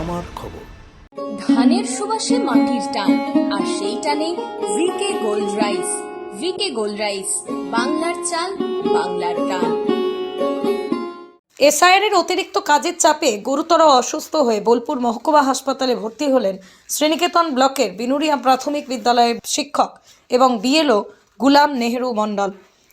আমার খবর। ধানের সুবাসে মাটির টান আর সেই টানে VK gold rice VK gold rice বাংলার চাল বাংলার টান। এসআইআরের অতিরিক্ত কাজের চাপে গুরুতর অসুস্থ হয়ে বোলপুর মহকুমা হাসপাতালে ভর্তি হলেন শ্রীনিকেতন ব্লকের বিনুরিয়া প্রাথমিক বিদ্যালয়ের শিক্ষক এবং বিএলও গুলাম নেহেরু মণ্ডল।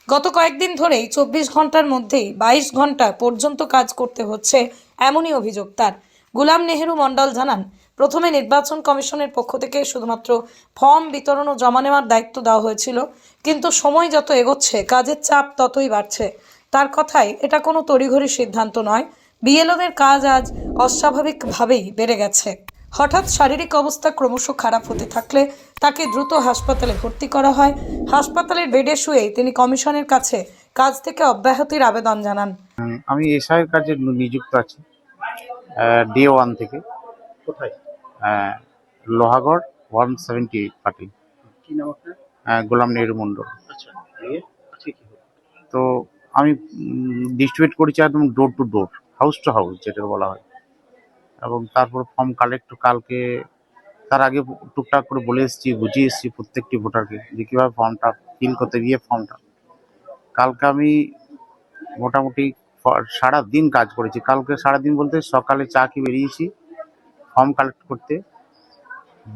গত কয়েকদিন ধরেই চব্বিশ ঘণ্টার মধ্যেই বাইশ ঘণ্টা পর্যন্ত কাজ করতে হচ্ছে এমনই অভিযোগ তার। গুলাম নেহেরু মণ্ডল জানান, প্রথমে নির্বাচন কমিশনের পক্ষ থেকে শুধুমাত্র ফর্ম বিতরণ ও জমা নেওয়ার দায়িত্ব দেওয়া হয়েছিল, কিন্তু সময় যত এগোচ্ছে, কাজের চাপ ততই বাড়ছে। তার কথায়, এটা কোনো তড়িঘড়ি সিদ্ধান্ত নয়, বিএলওদের কাজ আজ অস্বাভাবিকভাবেই বেড়ে গেছে। হঠাৎ শারীরিক অবস্থা ক্রমশ খারাপ হতে থাকলে তাকে দ্রুত হাসপাতালে ভর্তি করা হয়। হাসপাতালের বেডে শুয়েই তিনি কমিশনের কাছে কাজ থেকে অব্যাহতির আবেদন জানান। আমি এসআইয়ের কাজে নিযুক্ত আছি। ডে ওয়ান থেকে। কোথায়? Lohagarh one seventy eight party Golam Nehru Mondal. আচ্ছা তো আমি ডিস্ট্রিবিউট করেছি একদম door to door house to house যেটা বলা হয়। এবং তারপর ফর্ম কালেক্ট কালকে তার আগে টুকটাক করে বলে এসেছি বুঝিয়ে এসেছি প্রত্যেকটি ভোটারকে যে কীভাবে ফর্মটা ফিল করতে গিয়ে ফর্মটা কালকে আমি মোটামুটি সারা দিন কাজ করেছি। কালকে সারা দিন বলতে সকালে চা খেয়ে বেরিয়েছি, ফর্ম কালেক্ট করতে।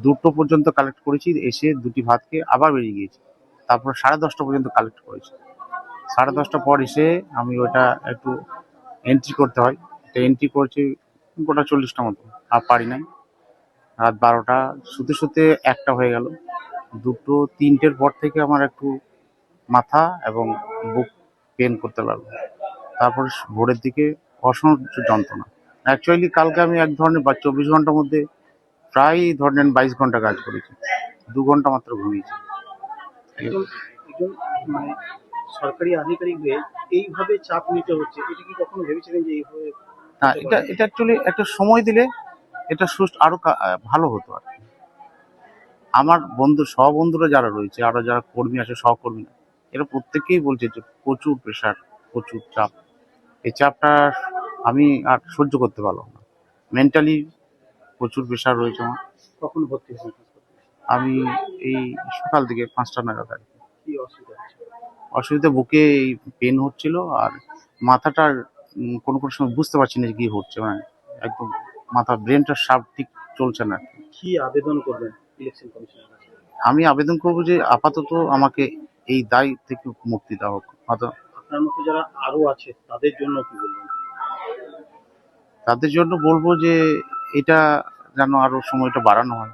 দুটো পর্যন্ত কালেক্ট করেছি, এসে দুটি ভাত খেয়ে আবার বেরিয়ে গিয়েছি। তারপর সাড়ে দশটা পর্যন্ত কালেক্ট করেছি। সাড়ে দশটা পর এসে আমি ওটা একটু এন্ট্রি করতে হয়। তো এন্ট্রি করছি গোটা চল্লিশটা মতো। আর পারি নাই। রাত বারোটা, শুতে শুতে একটা হয়ে গেল। দুটো, তিনটের পর থেকে আমার একটু মাথা এবং বুক পেন করতে লাগল। তারপর ভোরের দিকে অসহ্য যন্ত্রণা। অ্যাকচুয়ালি কালকে আমি এক ধরনের বা চব্বিশ ঘণ্টার মধ্যে প্রায় ধরেন বাইশ ঘণ্টা কাজ করেছি। দু ঘণ্টা মাত্র ঘুমিয়েছি। মানে সরকারি আধিকারিক হয়ে এইভাবে চাপ নিতে হচ্ছে এটা কি কখনো ভেবেছিলেন যে এইভাবে না এটা এটা অ্যাকচুয়ালি একটা সময় দিলে এটা সুস্থ আরও ভালো হতো আর। আমার বন্ধু সহবন্ধুরা যারা রয়েছে আরও যারা কর্মী আছে সহকর্মী এরা প্রত্যেকেই বলছে যে প্রচুর প্রেশার প্রচুর চাপ। এই চাপটা আমি আর সহ্য করতে পারলাম না। মেন্টালি প্রচুর প্রেশার রয়েছে আমার। কখন ভর্তি হয়েছেন? আমি এই সকাল থেকে পাঁচটা নাগাদ আর কি। অসুবিধা অসুবিধা বুকে এই পেন হচ্ছিল আর মাথাটার কোনো কোনো সময় বুঝতে পারছি না যে কি হচ্ছে। মানে একদম মাথা ব্রেনটা সাপ ঠিক চলছে না কি। আবেদন করবেন ইলেকশন কমিশনের আমি আবেদন করব যে আপাতত আমাকে এই দায় থেকে মুক্তি দেওয়া হোক আপনার মতো যারা আরও আছে তাদের জন্য কি বলবেন? তাদের জন্য বলব যে এটা যেন আরও সময়টা বাড়ানো হয়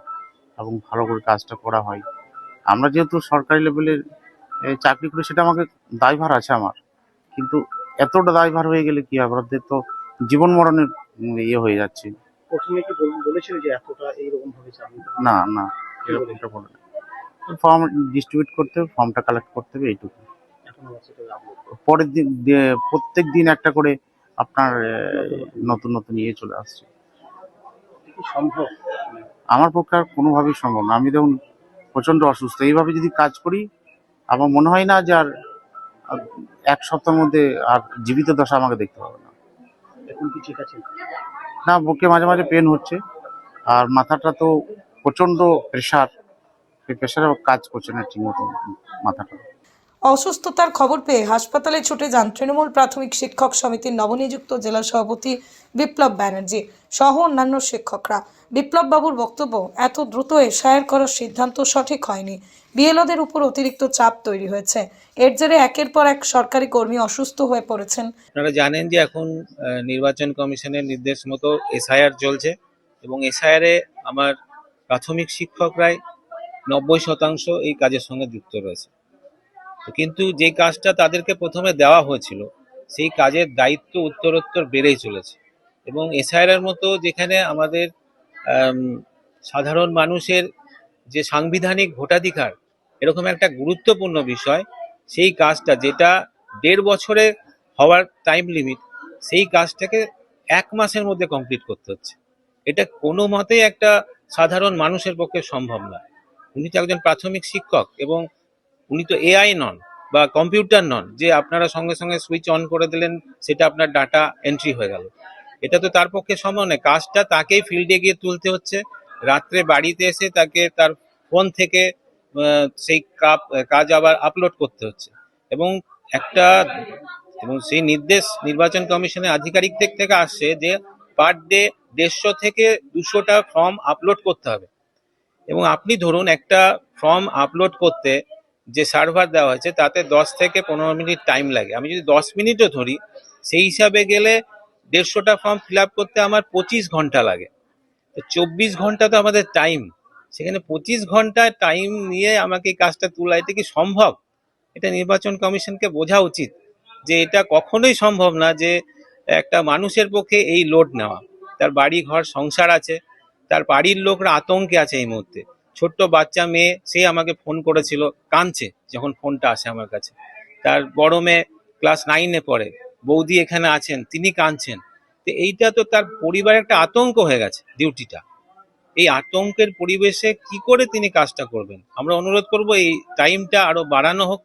এবং ভালো করে কাজটা করা হয়। আমরা যেহেতু সরকারি লেভেলের চাকরি করি সেটা আমাকে দায়ভার আছে আমার। কিন্তু এতটা দায়ভার হয়ে গেলে কি হবে? আমাদের তো জীবন মরণের ইয়ে হয়ে যাচ্ছে। প্রথমে কি বলেছিল যে এতটা এইরকম ভাবে? না না এরকমটা বলে না ফর্ম ডিস্ট্রিবিউট করতে হবে ফর্মটা কালেক্ট করতে হবে এইটুকু। পরের দিন প্রত্যেক দিন একটা করে আপনার নতুন নতুন ইয়ে চলে আসছে। সম্ভব? আমার পক্ষে আর কোনোভাবেই সম্ভব না। আমি দেখুন প্রচণ্ড অসুস্থ। এইভাবে যদি কাজ করি আমার মনে হয় না যে আর এক সপ্তাহের মধ্যে আর জীবিত দশা আমাকে দেখতে পাবে না। এখন কি ঠিক আছে? না বুকে মাঝে মাঝে পেন হচ্ছে। আর মাথাটা তো প্রচণ্ড প্রেশার সেই প্রেশারে কাজ করছে না ঠিক মতো মাথাটা। অসুস্থতার খবর পেয়ে হাসপাতালে ছুটে যান তৃণমূল প্রাথমিক শিক্ষক সমিতির নবনিযুক্ত জেলা সভাপতি বিপ্লব ব্যানার্জি সহ অন্যান্য শিক্ষকরা। বিপ্লব বাবুর বক্তব্য, এত দ্রুত এশায়ার করার সিদ্ধান্ত সঠিক হয়নি। বিএলওদের উপর অতিরিক্ত চাপ তৈরি হয়েছে। এর জেরে একের পর এক সরকারি কর্মী অসুস্থ হয়ে পড়েছেন। আপনারা জানেন যে এখন নির্বাচন কমিশনের নির্দেশ মতো এসআইআর চলছে এবং এসআইআরে আমার প্রাথমিক শিক্ষকরাই নব্বই শতাংশ এই কাজের সঙ্গে যুক্ত রয়েছে। কিন্তু যে কাজটা তাদেরকে প্রথমে দেওয়া হয়েছিল, সেই কাজের দায়িত্ব উত্তরোত্তর বেড়েই চলেছে। এবং এসআইআর মতো যেখানে আমাদের সাধারণ মানুষের যে সাংবিধানিক ভোটাধিকার, এরকম একটা গুরুত্বপূর্ণ বিষয়, সেই কাজটা যেটা দেড় বছরে হওয়ার টাইম লিমিট সেই কাজটাকে এক মাসের মধ্যে কমপ্লিট করতে হচ্ছে। এটা কোনো মতেই একটা সাধারণ মানুষের পক্ষে সম্ভব নয়। উনি তো একজন প্রাথমিক শিক্ষক এবং উনি তো এআই নন বা কম্পিউটার নন, যে আপনারা সঙ্গে সঙ্গে সুইচ অন করে দিলেন, সেটা আপনার ডাটা এন্ট্রি হয়ে গেল। এটা তো তার পক্ষে সম্ভব নয়। কাজটা তাকেই ফিল্ডে গিয়ে তুলতে হচ্ছে। রাত্রে বাড়িতে এসে তাকে তার ফোন থেকে সেই কাপ, কাজ আবার আপলোড করতে হচ্ছে। এবং একটা, এবং সেই নির্দেশ নির্বাচন কমিশনের আধিকারিক দিক থেকে আসছে যে পার ডে দেড়শো থেকে দুশোটা ফর্ম আপলোড করতে হবে। এবং আপনি ধরুন একটা ফর্ম আপলোড করতে যে সার্ভার দেওয়া হয়েছে, তাতে দশ থেকে পনেরো মিনিট টাইম লাগে। আমি যদি দশ মিনিটও ধরি, সেই হিসাবে গেলে দেড়শোটা ফর্ম ফিল করতে আমার পঁচিশ ঘণ্টা লাগে। তো চব্বিশ ঘণ্টা তো আমাদের টাইম সেখানে পঁচিশ ঘণ্টা টাইম নিয়ে আমাকে এই কাজটা তোলা এটা কি সম্ভব? এটা নির্বাচন কমিশনকে বোঝা উচিত যে এটা কখনোই সম্ভব না যে একটা মানুষের পক্ষে এই লোড নেওয়া। তার বাড়ি ঘর সংসার আছে, তার বাড়ির লোকরা আতঙ্কে আছে এই মুহূর্তে। ছোট্ট বাচ্চা মেয়ে, সে আমাকে ফোন করেছিল, কাঁদছে যখন ফোনটা আসে আমার কাছে। তার বড় মেয়ে ক্লাস নাইনে পড়ে, বৌদি এখানে আছেন, তিনি কাঁদছেন। তো এইটা তো তার পরিবারে একটা আতঙ্ক হয়ে গেছে ডিউটিটা এই আতঙ্কের পরিবেশে কি করে তিনি কাজটা করবেন? আমরা অনুরোধ করব এই টাইমটা আরও বাড়ানো হোক।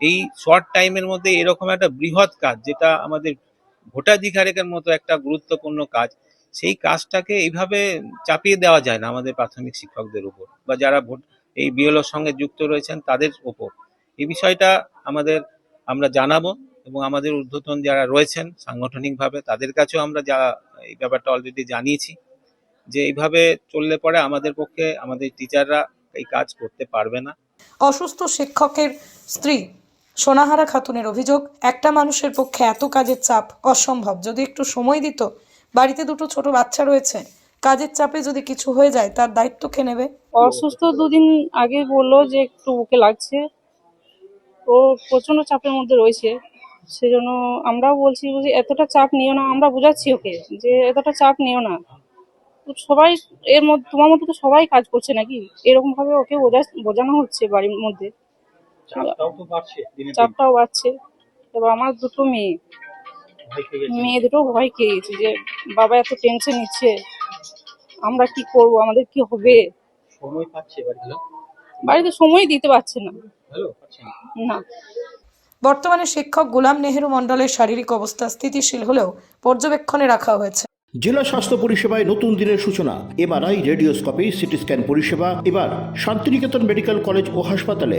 এই শর্ট টাইমের মধ্যে এরকম একটা বৃহৎ কাজ, যেটা আমাদের ভোটাধিকারের মতো একটা গুরুত্বপূর্ণ কাজ সেই কাজটাকে এইভাবে চাপিয়ে দেওয়া যায় না আমাদের প্রাথমিক শিক্ষকদের উপর বা যারা ভোট, এই বিএলওর সঙ্গে যুক্ত রয়েছেন তাদের উপর। এই বিষয়টা আমাদের, আমরা জানাব এবং আমাদের ঊর্ধ্বতন যারা রয়েছেন সাংগঠনিকভাবে তাদের কাছেও আমরা যা, এই ব্যাপারটা অলরেডি জানিয়েছি যে এইভাবে চললে পরে আমাদের পক্ষে আমাদের টিচাররা এই কাজ করতে পারবে না। অসুস্থ শিক্ষকের স্ত্রী সোনাহারা খাতুনের অভিযোগ, একটা মানুষের পক্ষে এত কাজের চাপ অসম্ভব। যদি একটু সময় দিত বাড়িতে দুটো ছোট বাচ্চা রয়েছে। কাজের চাপে যদি কিছু হয়ে যায় তার দায়িত্ব কে নেবে? অসুস্থ দুদিন আগে বলল যে একটু বুকে লাগছে। ও প্রচণ্ড চাপের মধ্যে রয়েছে। সেজন্য আমরাও বলছি যে এতটা চাপ নিও না আমরা বোঝাচ্ছি ওকে যে এতটা চাপ নিও না। তো সবাই এর মধ্যে তোমার মধ্যে তো সবাই কাজ করছে নাকি? এরকম ভাবে ওকে বোঝা বোঝানো হচ্ছে বাড়ির মধ্যে। চাপটাও বাড়ছে। এবার আমার দুটো মেয়ে। মেয়ে দুটো ভয় খেয়ে গেছে যে বাবা এত টেনশন নিচ্ছে আমরা কি করব আমাদের কি হবে? সময় পাচ্ছে বাড়িতে বাড়িতে সময় দিতে পারছে না। না? না। বর্তমানে শিক্ষক গোলাম নেহেরু মণ্ডলের শারীরিক অবস্থা স্থিতিশীল হলেও পর্যবেক্ষণে রাখা হয়েছে। জেলা স্বাস্থ্য পরিষেবায় নতুন দিনের সূচনা এমআরআই রেডিওস্কোপি সিটি স্ক্যান পরিষেবা এবার শান্তিনিকেতন মেডিকেল কলেজ ও হাসপাতালে।